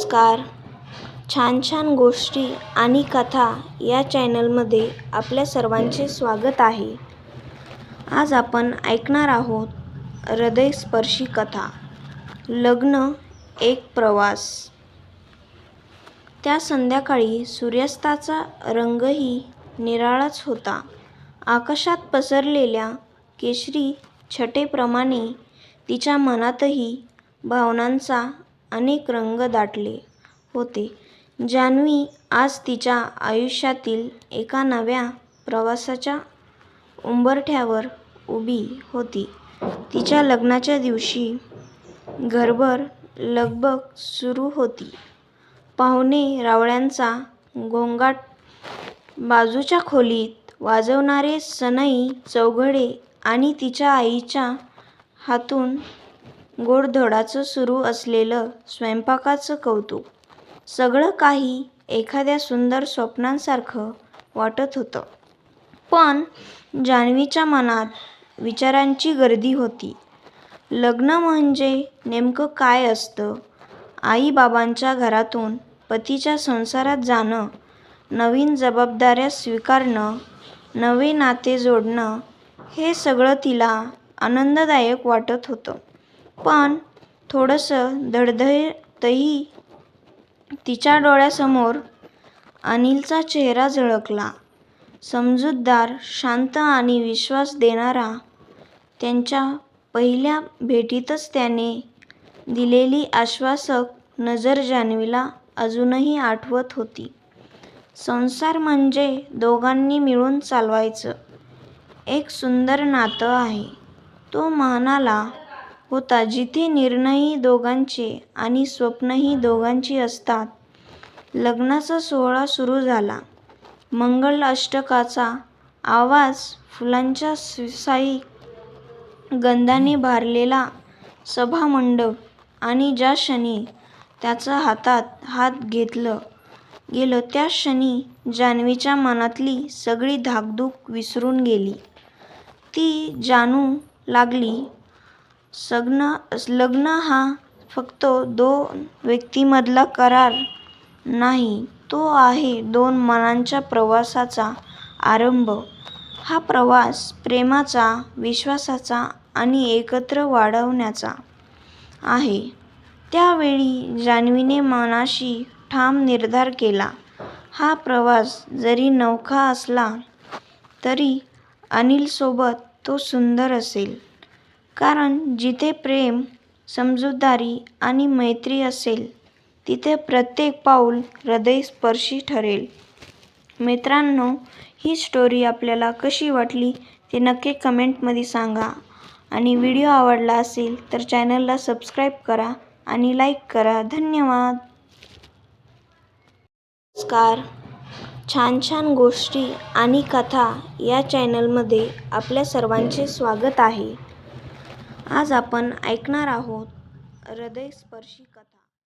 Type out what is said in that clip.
नमस्कार. छान छान गोष्टी आणि कथा या चॅनलमध्ये आपल्या सर्वांचे स्वागत आहे. आज आपण ऐकणार आहोत हृदयस्पर्शी कथा लग्न एक प्रवास. त्या संध्याकाळी सूर्यास्ताचा रंगही निराळाच होता. आकाशात पसरलेल्या केशरी छटेप्रमाणे तिच्या मनातही भावनांचा अनेक रंग दाटले होते. जान्हवी आज तिच्या आयुष्यातील एका नव्या प्रवासाच्या उंबरठ्यावर उभी होती. तिच्या लग्नाच्या दिवशी घरभर लगबग सुरू होती. पाहुणे रावळ्यांचा गोंगाट बाजूच्या खोलीत वाजवणारे सनई चौघडे आणि तिच्या आईच्या हातून गोडधोडाचं सुरू असलेलं स्वयंपाकाचं कौतुक. सगळं काही एखाद्या सुंदर स्वप्नांसारखं वाटत होतं. पण जान्हवीच्या मनात विचारांची गर्दी होती. लग्न म्हणजे नेमकं काय असतं? आईबाबांच्या घरातून पतीच्या संसारात जाणं नवीन जबाबदाऱ्या स्वीकारणं नवे नाते जोडणं हे सगळं तिला आनंददायक वाटत होतं. पण थोडंसं धडधडतही तिच्या डोळ्यासमोर अनिलचा चेहरा झळकला. समजूतदार शांत आणि विश्वास देणारा त्यांच्या पहिल्या भेटीतच त्याने दिलेली आश्वासक नजर जान्हवीला अजूनही आठवत होती. संसार म्हणजे दोघांनी मिळून चालवायचं. एक सुंदर नातं आहे. तो म्हणाला होता जिथे निर्णयही दोघांचे आणि स्वप्नंही दोघांची असतात. लग्नाचा सोहळा सुरू झाला. मंगलाष्टकाचा आवाज फुलांच्या सुवासिक गंधाने भारलेला सभामंडप आणि ज्या क्षणी त्याचं हातात हात घेतलं गेलं त्या क्षणी जान्हवीच्या मनातली सगळी धाकधूक विसरून गेली. ती जाणू लागली सग्न लग्न हा फक्त दोन व्यक्तींमधला करार नाही तो आहे दोन मनांच्या प्रवासाचा आरंभ. हा प्रवास प्रेमाचा विश्वासाचा आणि एकत्र वाढवण्याचा आहे. त्यावेळी जान्हवीने मनाशी ठाम निर्धार केला. हा प्रवास जरी नवखा असला तरी अनिलसोबत तो सुंदर असेल. कारण जिथे प्रेम समजूतदारी आणि मैत्री असेल तिथे प्रत्येक पाऊल हृदयस्पर्शी ठरेल. मित्रांनो ही स्टोरी आपल्याला कशी वाटली ते नक्की कमेंटमध्ये सांगा. आणि व्हिडिओ आवडला असेल तर चॅनलला सबस्क्राईब करा आणि लाईक करा. धन्यवाद. नमस्कार. छान छान गोष्टी आणि कथा या चॅनलमध्ये आपल्या सर्वांचे स्वागत आहे. आज आपण ऐकणार आहोत हृदयस्पर्शी कथा.